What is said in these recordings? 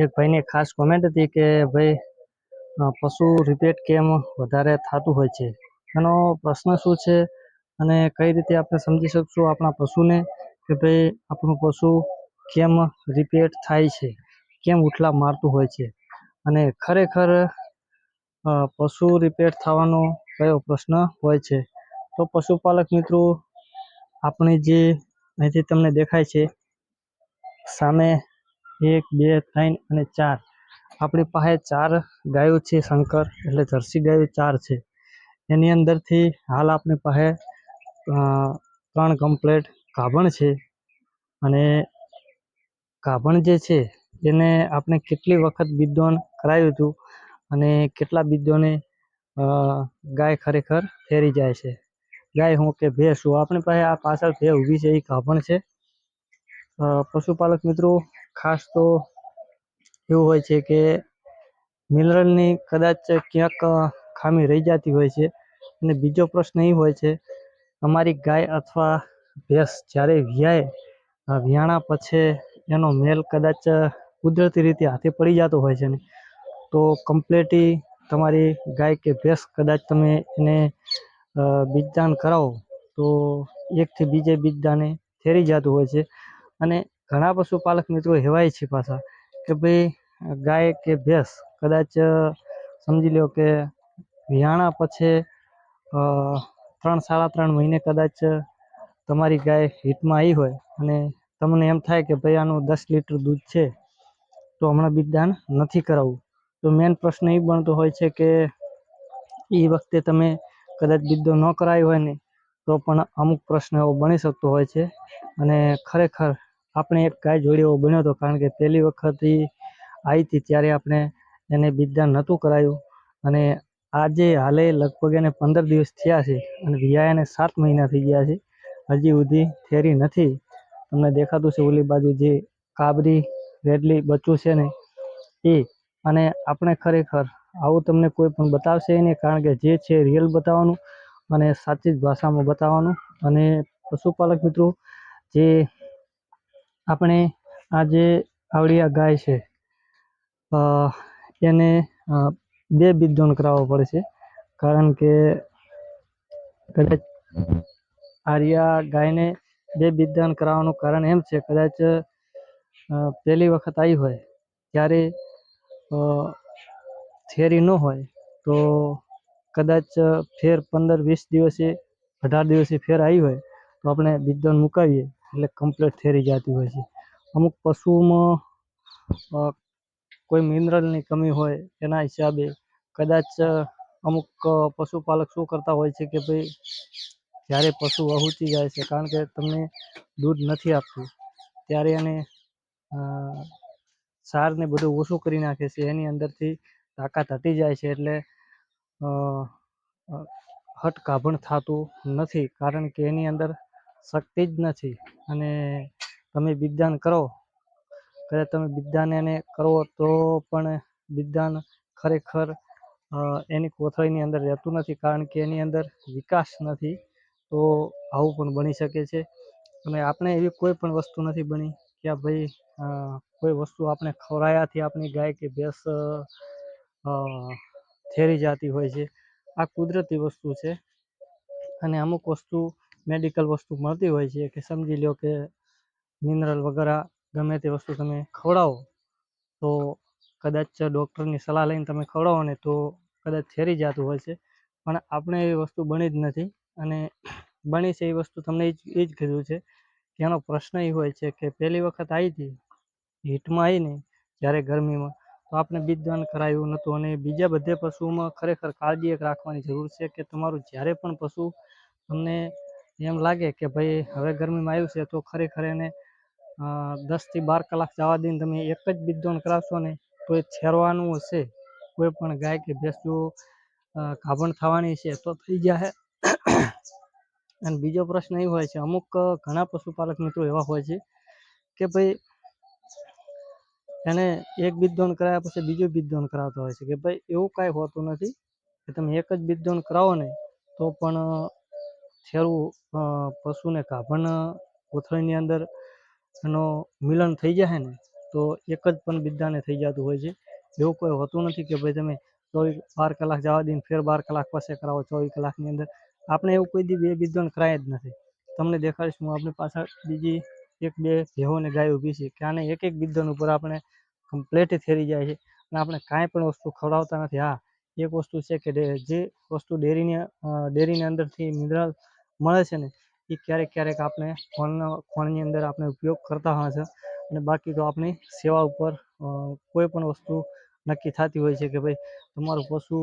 એક ભાઈને ખાસ કોમેન્ટ હતી કે, ભાઈ પશુ રિપેટ કેમ વધારે થતું હોય છે? એનો પ્રશ્ન શું છે અને કઈ રીતે આપણે સમજી શકશું આપણા પશુને કે, ભાઈ, આપણું પશુ કેમ રિપેટ થાય છે? કેમ ઉઠલા મારતું હોય છે? અને ખરેખર પશુ રિપેટ થવાનો કયો પ્રશ્ન હોય છે? તો પશુપાલક મિત્રો, આપણે જે અહીંથી તમને દેખાય છે, સામે એક, બે, ત્રણ અને ચાર. આપણી પાસે ચાર ગાયો છે, શંકર. એટલે જર્સી ગાયો ચાર છે. એની અંદરથી હાલ આપણી પાસે ત્રણ કમ્પ્લેટ ગાભણ છે. અને ગાભણ જે છે, એને આપણે કેટલી વખત બિદોન કરાવ્યું હતું અને કેટલા બિદોને ગાય ખરેખર ફેરી જાય છે. ગાય હું કે ભેંસ હું આપણી પાસે આ પાછળ ભે ઊભી છે, એ ગાભણ છે. પશુપાલક મિત્રો ખાસ તો એવું હોય છે કે મિનરલની કદાચ ક્યાંક ખામી રહી જતી હોય છે. અને બીજો પ્રશ્ન એ હોય છે, અમારી ગાય અથવા ભેંસ જ્યારે વિયાય વ્યાણા પછી એનો મેલ કદાચ કુદરતી રીતે હાથે પડી જતો હોય છે ને, તો કમ્પ્લેટી તમારી ગાય કે ભેંસ કદાચ તમે એને બીજદાન કરાવો, તો એકથી બીજે બીજદાને ફેરી જતું હોય છે. અને ઘણા પશુપાલક મિત્રો હેવાય છે પાછા કે ભાઈ ગાય કે ભેંસ કદાચ સમજી લો કે વિયાણા પછી ત્રણ, સાડા ત્રણ મહિને કદાચ તમારી ગાય હીટમાં આવી હોય અને તમને એમ થાય કે ભાઈ આનું દસ લીટર દૂધ છે, તો હમણાં બીજદાન નથી કરાવવું. તો મેન પ્રશ્ન એ બનતો હોય છે કે એ વખતે તમે કદાચ બીજો ન કરાયો હોય ને, તો પણ અમુક પ્રશ્ન એવો બની શકતો હોય છે અને ખરેખર આપણે એક ગાય જોડે એવો બન્યો હતો કારણ કે પહેલી વખત આવી હતી ત્યારે આપણે એને બીજદાન નહોતું કરાયું. અને આજે હાલે લગભગ એને પંદર દિવસ થયા છે અને રિયા એને સાત મહિના થઈ ગયા છે. હજી સુધી થેરી નથી. તમને દેખાતું છે ઓલી બાજુ જે કાબરી, રેડલી બચ્ચું છે ને એ. અને આપણે ખરેખર આવું તમને કોઈ પણ બતાવશે નહીં કારણ કે જે છે રિયલ બતાવવાનું અને સાચી જ ભાષામાં બતાવવાનું. અને પશુપાલક મિત્રો, જે આપણે આ જે આવડી આ ગાય છે એને બે બે બીજોન કરાવવો પડે છે કારણ કે કદાચ આર્યા ગાયને બે બીજદાન કરાવવાનું કારણ એમ છે. કદાચ પહેલી વખત આવી હોય, ત્યારે થેરી ન હોય, તો કદાચ ફેર પંદર વીસ દિવસે, અઢાર દિવસે ફેર આવી હોય, તો આપણે બીજદાન મુકાવીએ. એટલે કમ્પ્લીટ થેરી જતી હોય છે. અમુક પશુઓમાં કોઈ મિનરલની કમી હોય એના હિસાબે કદાચ અમુક પશુપાલક શું કરતા હોય છે કે ભાઈ જ્યારે પશુ વહુચી જાય છે કારણ કે તમને દૂધ નથી આપતું ત્યારે એને સારને બધું ઓછું કરી નાખે છે એની અંદરથી તાકાત હટી જાય છે એટલે અ, અ, હટ ગાભણ થતું નથી કારણ કે એની અંદર શક્તિ જ નથી. અને તમે બીજદાન કરો. કદાચ તમે બીજદાન એને કરો તો પણ વિદ્યાન ખરેખર એની કોથળીની અંદર રહેતું નથી. કારણ કે એની અંદર વિકાસ નથી. તો આવું પણ બની શકે છે. અને આપણે એવી કોઈ પણ વસ્તુ નથી બની કે આ ભાઈ કોઈ વસ્તુ આપણે ખવડાયાથી આપણી ગાય કે ભેંસ થેરી જતી હોય છે. આ કુદરતી વસ્તુ છે. અને અમુક વસ્તુ મેડિકલ વસ્તુ મળતી હોય છે કે સમજી લો કે મિનરલ વગેરે ગમે તે વસ્તુ તમે ખવડાવો, તો કદાચ ડૉક્ટરની સલાહ લઈને તમે ખવડાવો ને તો કદાચ થેરી જતું હોય છે. પણ આપણે એ વસ્તુ બની જ નથી અને બની છે એ વસ્તુ તમને એ જ એ જ કીધું છે કે એનો પ્રશ્ન એ હોય છે કે પહેલી વખત આવી હતી, હીટમાં આવીને જ્યારે ગરમીમાં, તો આપણે બીજદાન કરાયું નહોતું અને બીજા બધે પશુઓમાં ખરેખર કાળજી એક રાખવાની જરૂર છે કે તમારું જ્યારે પણ પશુ તમને એમ લાગે કે ભાઈ હવે ગરમીમાં આવ્યું છે તો ખરેખર એને દસથી બાર કલાક જવા દઈને તમે એક જ બીજદાન કરાવશો ને તો એ છેરવાનું હશે. કોઈ પણ ગાય કે ભેંસ જો ગાભણ થવાની છે તો થઈ જશે અને બીજો પ્રશ્ન એ હોય છે, અમુક ઘણા પશુપાલક મિત્રો એવા હોય છે કે ભાઈ એને એક બીજદાન કરાવ્યા પછી બીજું બીજદાન કરાવતા હોય છે કે ભાઈ એવું કાંઈ હોતું નથી કે તમે એક જ બીજદાન કરાવો ને તો પણ છેરું પશુને ગાભણ કોથળીની અંદર એનો મિલન થઈ જશે ને, તો એક જ પણ બિદ્દાને થઈ જતું હોય છે. એવું કોઈ હોતું નથી કે ભાઈ તમે ચોવીસ, બાર કલાક જવા દઈને ફેર બાર કલાક પાસે કરાવો, ચોવીસ કલાકની અંદર. આપણે એવું કોઈ દી બે બિદ્દોને કરાય જ નથી. તમને દેખાડીશ હું આપણી પાછળ બીજી એક બે ભેહોને ગાય ઊભી છે કે આને એક એક બિદ્દન ઉપર આપણે કમ્પ્લેટ થેરી જાય છે અને આપણે કાંઈ પણ વસ્તુ ખવડાવતા નથી. હા, એક વસ્તુ છે કે જે વસ્તુ ડેરીની ડેરીની અંદરથી મિનરલ મળે છે ને, એ ક્યારેક ક્યારેક આપણે ફોનના ફોનની અંદર આપણે ઉપયોગ કરતા હોય છે. અને બાકી તો આપણી સેવા ઉપર કોઈ પણ વસ્તુ નક્કી થતી હોય છે કે ભાઈ, તમારું પશુ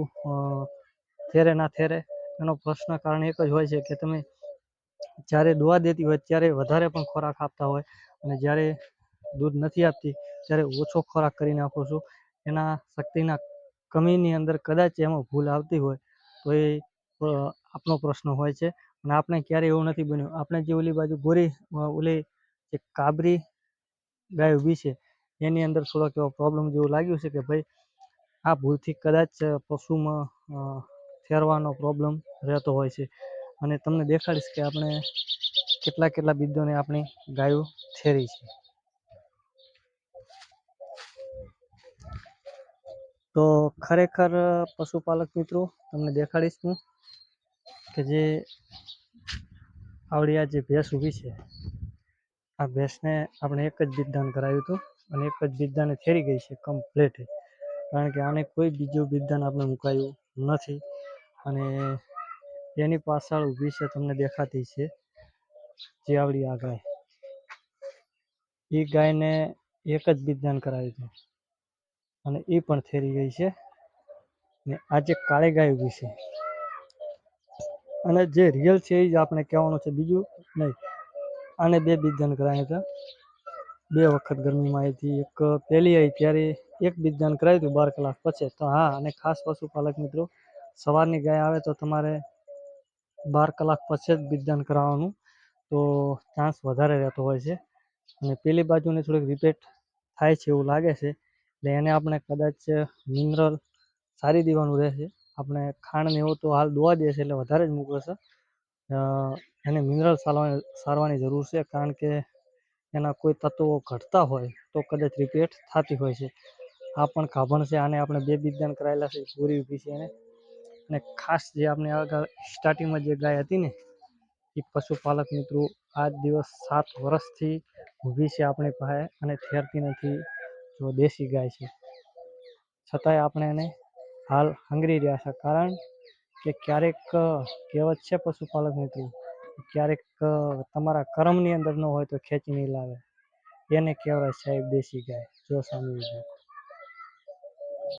થેરે ના થેરે, એનો પ્રશ્ન કારણ એક જ હોય છે કે તમે જ્યારે દોવા દેતી હોય ત્યારે વધારે પણ ખોરાક આપતા હોય. અને જ્યારે દૂધ નથી આપતી ત્યારે ઓછો ખોરાક કરી નાખો છો. એના શક્તિના કમીની અંદર કદાચ એમાં ભૂલ આવતી હોય તો એ આપણો પ્રશ્ન હોય છે. અને આપણે ક્યારેય એવું નથી બન્યું. આપણે જે ઓલી બાજુ ગોરી ઓલી જે કાબરી ગાય ઊભી છે, એની અંદર થોડોક એવો પ્રોબ્લેમ જેવું લાગ્યું છે કે ભાઈ, આ ભૂલથી કદાચ પશુમાં ફેરવાનો પ્રોબ્લેમ રહેતો હોય છે. અને તમને દેખાડીશ કે આપણે કેટલા કેટલા બીજોને આપણી ગાયો ઠેરી છે. તો ખરેખર પશુપાલક મિત્રો, તમને દેખાડીશ હું. કે જે આવડી આ જે ભેંસ ઊભી છે, આ ભેંસને આપણે એક જ બિદ્દાન કરાવ્યું હતું અને એક જ બિદ્દાને થેરી ગઈ છે કમ્પ્લેટ. કારણ કે આને કોઈ બીજું બિદ્દાન આપણે મુકાયું નથી અને એની પાછળ ઊભી છે તમને દેખાતી છે જે આવડી આ ગાય. એ ગાયને એક જ બિદ્દાન કરાવ્યું હતું અને એ પણ થેરી ગઈ છે. ને આજે કાળી ગાય ઊભી છે અને જે રિયલ છે એ જ આપણે કહેવાનું છે બીજું નહીં. આને બે બિદ્દાન કરાયા હતા. બે વખત ગરમીમાં આવી હતી, એક પહેલી આવી ત્યારે એક બિદ્દાન કરાવ્યું હતું બાર કલાક પછી. તો હા, અને ખાસ પશુપાલક મિત્રો, સવારની ગાય આવે તો તમારે બાર કલાક પછી જ બિદ્દાન કરાવવાનું. તો ચાન્સ વધારે રહેતો હોય છે. અને પેલી બાજુને થોડીક રિપેટ થાય છે એવું લાગે છે. એટલે એને આપણે કદાચ મિનરલ સારી દેવાનું રહેશે. આપણે ખાંડ ને એવું તો હાલ દોવા દે છે એટલે વધારે જ મૂકશે અ, એને મિનરલ સારવાની સારવાની જરૂર છે કારણ કે એના કોઈ તત્વો ઘટતા હોય તો કદાચ રિપેટ થતી હોય છે. આ પણ કાભણ છે આને આપણે બે બીજદાન કરાયેલા છે પૂરી ઊભી છે એને. અને ખાસ જે આપણે આગળ સ્ટાર્ટિંગમાં જે ગાય હતી ને એ પશુપાલક મિત્રો આજ દિવસ સાત વર્ષથી ઊભી છે આપણી પાસે અને થેરતી નથી જો દેશી ગાય છે. છતાંય આપણે એને હાલ હંગરી રહ્યા છે. કારણ કે ક્યારેક કહેવત છે પશુપાલક મિત્રો ક્યારેક તમારા કરમની અંદર ન હોય તો ખેંચી નહીં લાવે. એને કહેવાય સાહેબ દેશી ગાય. જો સામે ઊભી.